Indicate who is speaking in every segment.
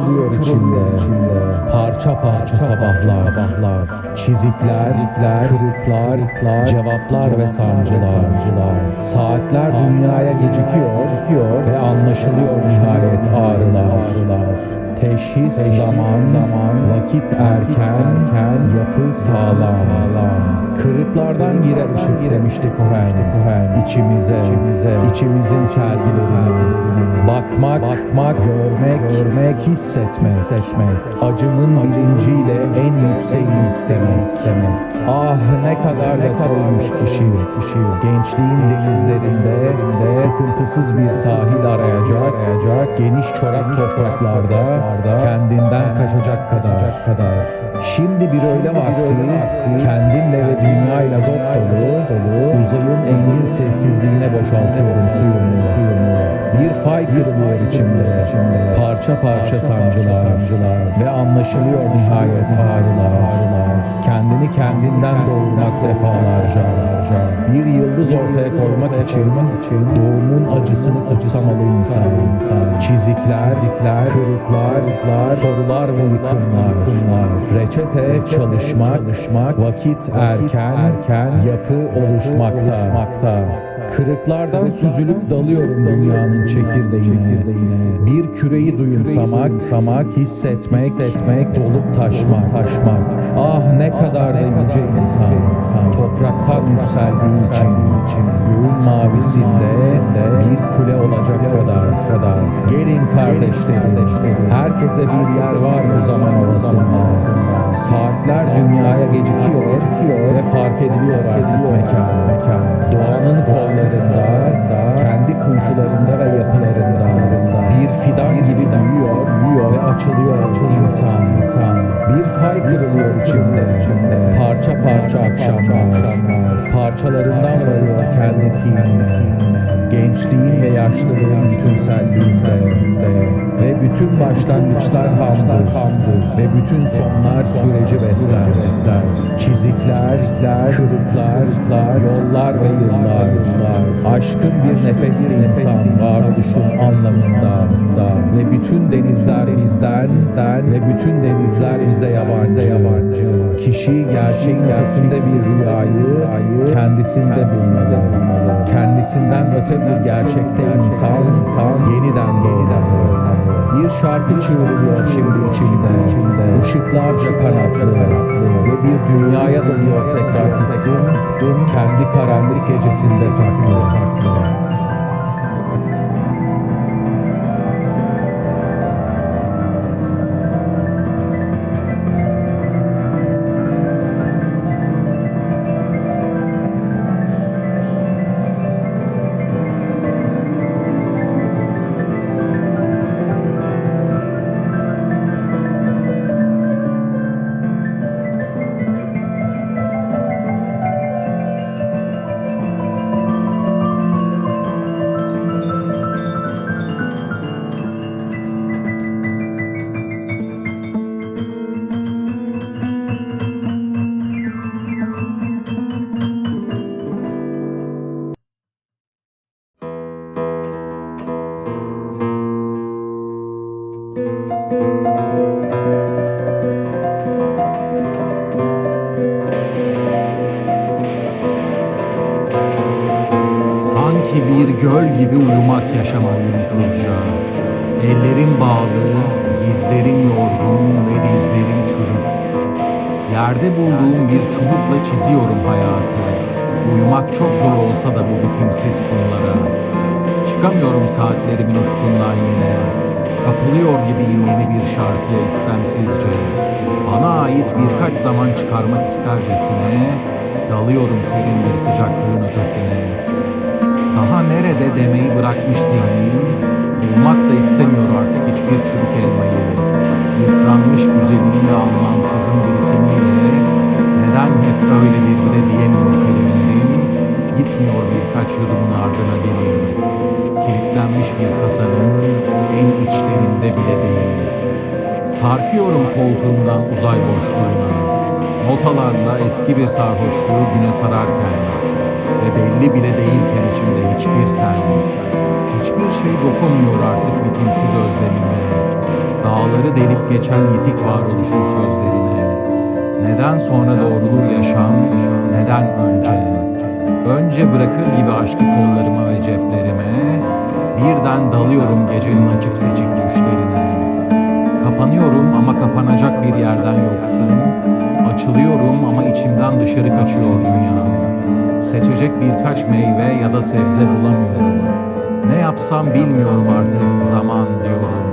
Speaker 1: kırılıyor içimde. Parça parça sabahlar, çizikler, kırıklar, cevaplar ve sancılar. Saatler dünyaya gecikiyor ve anlaşılıyor nihayet ağrılar. Teşhis zaman, vakit erken, yapı sağlam. Kırıklardan girer ışık demişti Kohen. İçimize, içimizin sergilerini. Bakmak, bakmak, görmek, görmek, hissetmek, acımın bilinciyle en yükseğini istemek. Ah ne kadar da koymuş kişi, gençliğin denizlerinde sıkıntısız bir sahil arayacak, geniş çorak topraklarda kendinden kaçacak kadar. Şimdi bir öyle vakti, kendimle ve dünyayla dop dolu, uzayın engin sessizliğine boşaltıyorum suyumu. Bir fay kırılıyor içimde, parça parça sancılar ve anlaşılıyor nihayet ağrılar. Kendini kendinden doğurmak defalarca, bir yıldız ortaya koymak için doğumun acısını kutsamalı insan. Çizikler, kırıklar, sorular ve yıkımlar. Reçete çalışmak, vakit erken, yapı oluşmakta. Kırıklardan süzülüp dalıyorum dünyanın çekirdeğine. Bir küreyi duyumsamak, samak, hissetmek, hissetmek, dolup taşmak, taşmak. Ah ne kadar da yüce insan, topraktan yükseldiği için, göğün mavisinde bir kule olacak kadar, kadar. Kardeşlerim, herkese bir yer var bu zaman ovasında. Saatler dünyaya gecikiyor ve fark ediliyor artık mekan. Doğanın kollarında, kendi kuytularında ve yapılarında bir fidan gibi büyüyor, büyüyor ve açılıyor insan. Bir fay kırılıyor içimde, parça parça akşamlar, parçalarından varıyor kendi tinine. Gençliğin ve yaşlılığın bütünselliğinde ve bütün başlangıçlar hamdır ve bütün sonlar süreci besler. Çizikler, kırıklar, yollar ve yıllar. Aşkın bir nefesti insan varoluşun anlamında ve bütün denizler bizden ve bütün denizler bize yabancı. Kişi gerçeğin ötesinde bir rüyayı kendisinde bulmalı. Kendisinden öte bir gerçekte insan yeniden doğmalı. Bir şarkı çığırıyor şimdi içimde. Işıklarca kanatlı ve bir dünyaya dönüyor tekrar hissim. Kendi karanlık gecesinde saklı.
Speaker 2: Sanki bir göl gibi uyumak yaşamak umutsuzca. Ellerim bağlı, gizlerim yorgun ve dizlerim çürük. Yerde bulduğum bir çubukla çiziyorum hayatı. Uyumak çok zor olsa da bu bitimsiz kumlara. Çıkamıyorum saatlerimin ufkundan yine. Kapılıyor gibiyim yeni bir şarkıya istemsizce. Bana ait birkaç zaman çıkarmak istercesine, dalıyorum serin bir sıcaklığın ötesine. Daha nerede demeyi bırakmış zihnim, bulmak da istemiyor artık hiçbir çürük elmayı. Yıpranmış güzelliğin ve anlamsızın birikimiyle, neden hep öyledir bile diyemiyor kelimelerim, gitmiyor birkaç yudumun ardına dilim. Kilitlenmiş bir kasanın en içlerinde bile değil. Sarkıyorum koltuğumdan uzay boşluğuna, notalarla eski bir sarhoşluğu güne sararken, belli bile değilken içimde hiçbir sen. Hiçbir şey dokunmuyor artık bitimsiz özlemime. Dağları delip geçen yitik varoluşun sözlerine. Neden sonra doğrulur yaşam, neden önce? Önce bırakır gibi aşkı kollarıma ve ceplerime, birden dalıyorum gecenin açık seçik düşlerine. Kapanıyorum ama kapanacak bir yerden yoksun. Açılıyorum ama içimden dışarı kaçıyor dünya. Seçecek birkaç meyve ya da sebze bulamıyorum. Ne yapsam bilmiyorum artık zaman diyorum.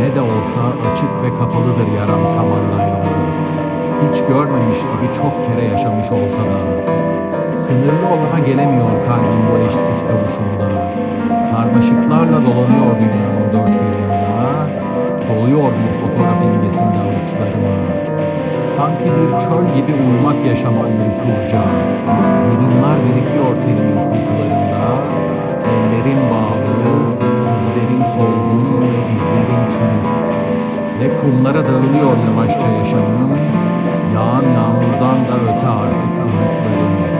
Speaker 2: Ne de olsa açık ve kapalıdır yaram samanlayla. Hiç görmemiş gibi çok kere yaşamış olsa da. Sınırlı olana gelemiyor kalbim bu eşsiz kavuşumda. Sarmaşıklarla dolanıyor dünyanın dört bir yanına. Doluyor bir fotoğraf imgesinde avuçlarıma. Sanki bir çöl gibi uyumak yaşama umutsuzca. Yudumlar birikiyor tenimin kuytularında. Ellerim bağlı, dizlerim solgun ve dizlerim çürük. Ve kumlara dağılıyor yavaşça yaşamım. Yağan yağmurdan da öte artık umutlarım.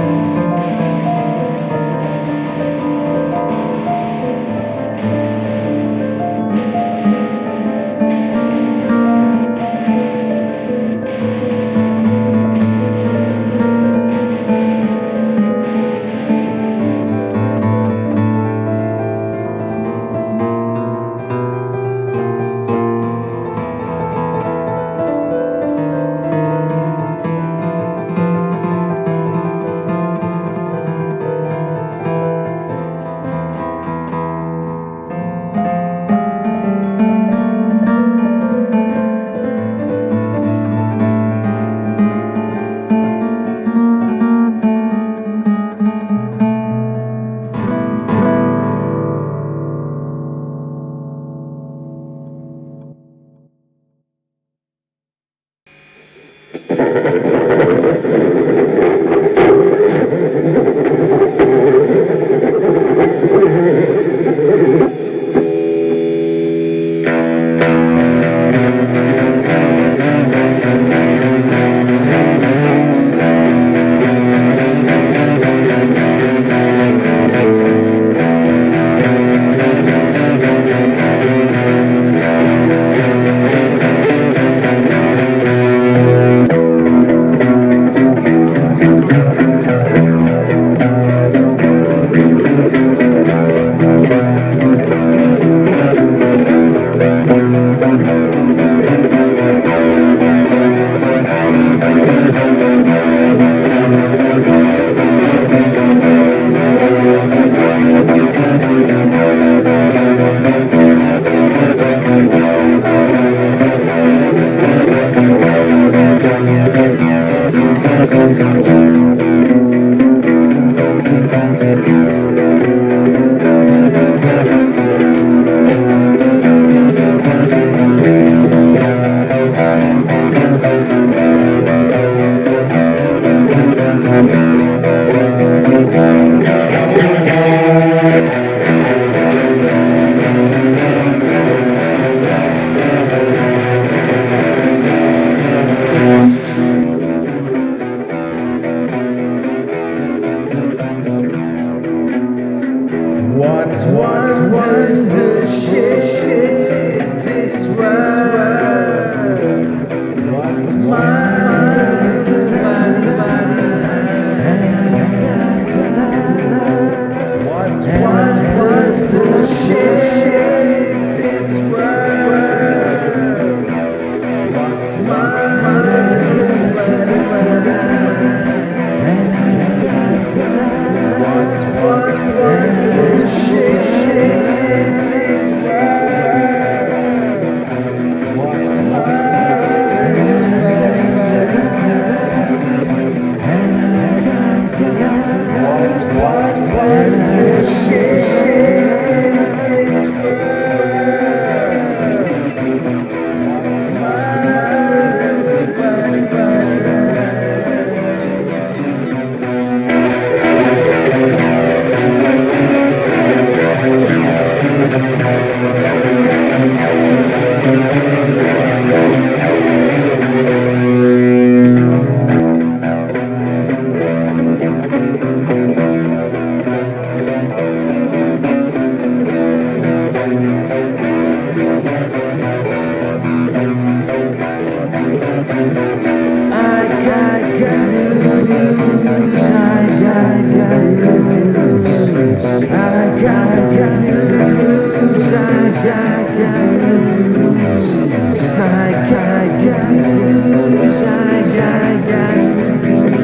Speaker 3: I got,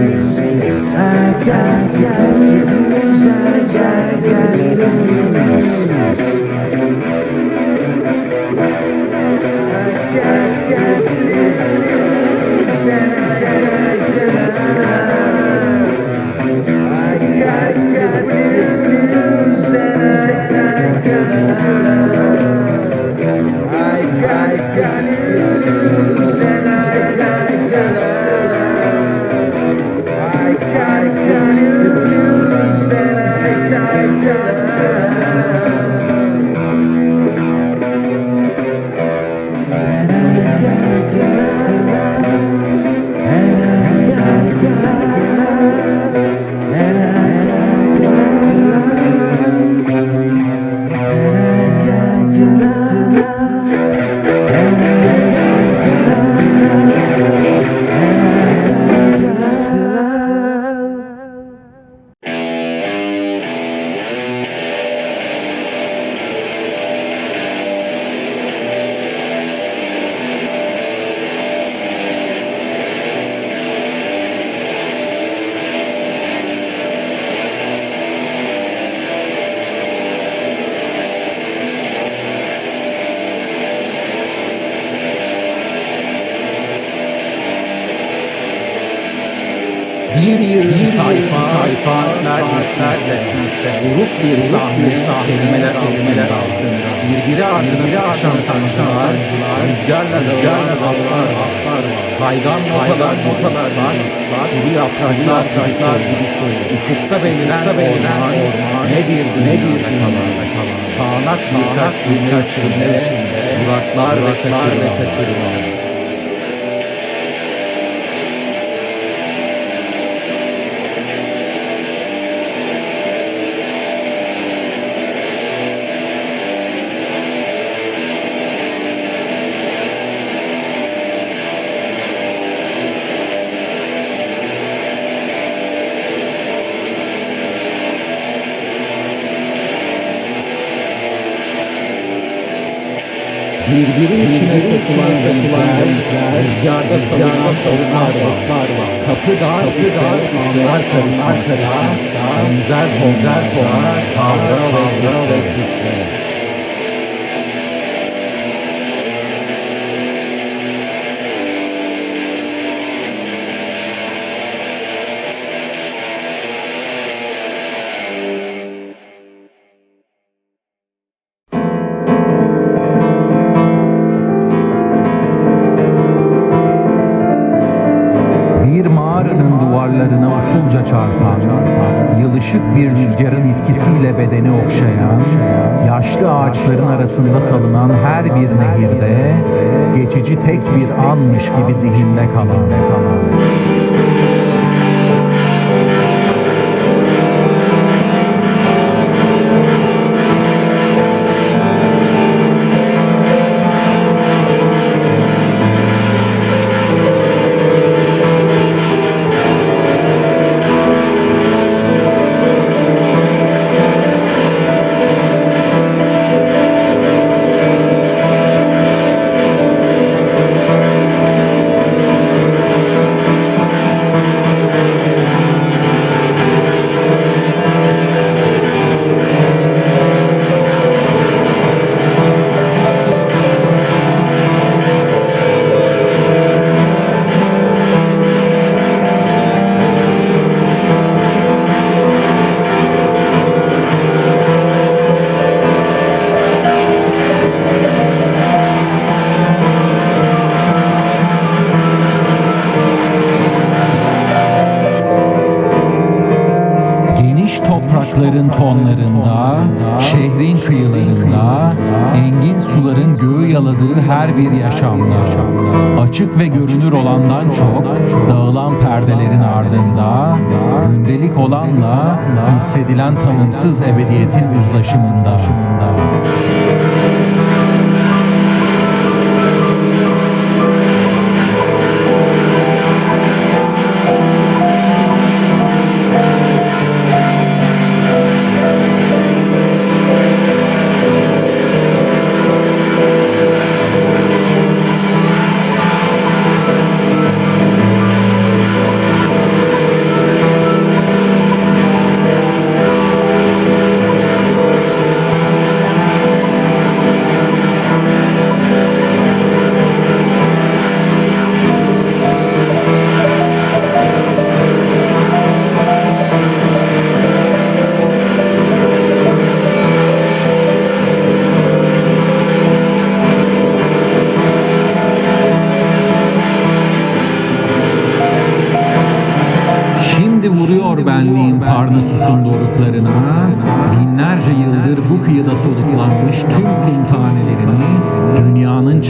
Speaker 3: you. got, got, got,
Speaker 2: bir yığın sayfa, sayfa, saatlerle, grup bir sahne, kelimeler kelimeler altında, birbiri ardına aşan sancılar, rüzgarla rüzgarla dallar, kaygan notalar, notalar, kuru yapraklar, taşlar, ufukta belirlen orman, ne bir ne bir kalan, sağanak birkaç birkaç içinde, duraklar ve kaçırma. birbiri içine sokulan sokulan rüzgarda salınan tavuklar var. Kapı dar ise anlar karışar karışar, benzer tonlar tonlar kavra ve kavra ve kavra. karmaşık bir rüzgarın etkisiyle bedeni okşayan, yaşlı ağaçların arasında salınan her bir nehirde geçici tek bir anmış gibi zihinde kalan. kalan. suların göğü yaladığı her bir yaşamda. Açık ve görünür olandan çok, dağılan perdelerin ardında, gündelik olanla hissedilen tanımsız ebediyetin uzlaşımında.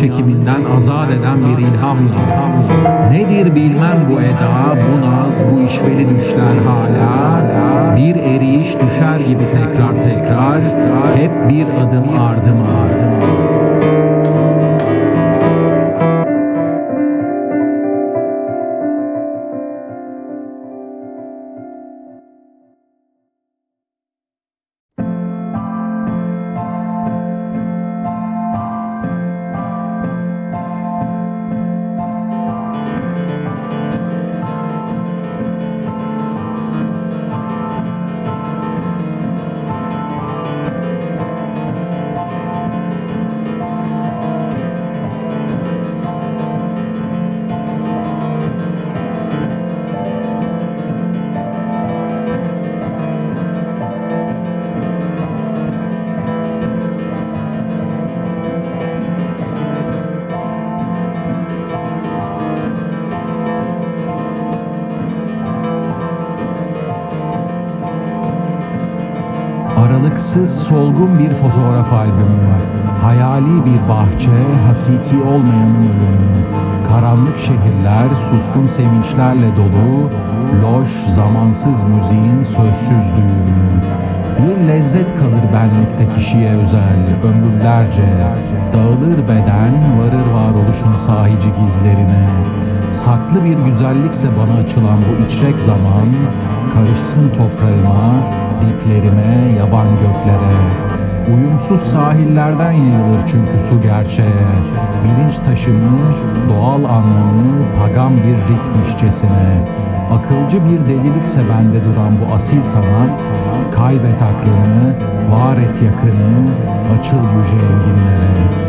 Speaker 2: Çekiminden azat eden bir ilhamla. Nedir bilmem bu eda, bu naz, bu işveli düşler hala. Bir eriyiş düşer gibi tekrar tekrar, hep bir adım ardıma. Aralıksız solgun bir fotoğraf albümü, hayali bir bahçe, hakiki olmayanın ölümü, karanlık şehirler, suskun sevinçlerle dolu, loş, zamansız müziğin sözsüz düğümü. Bir lezzet kalır benlikte kişiye özel, ömürlerce, dağılır beden, varır varoluşun sahici gizlerine. Saklı bir güzellikse bana açılan bu içrek zaman, karışsın toprağıma, diplerime, yaban göklere. Uyumsuz sahillerden yayılır çünkü su gerçeğe. Bilinç taşımı, doğal anlamı, pagan bir ritmişçesine. Akılcı bir delilikse bende duran bu asil sanat, kaybet aklını, var et yakını, açıl yüce enginlere.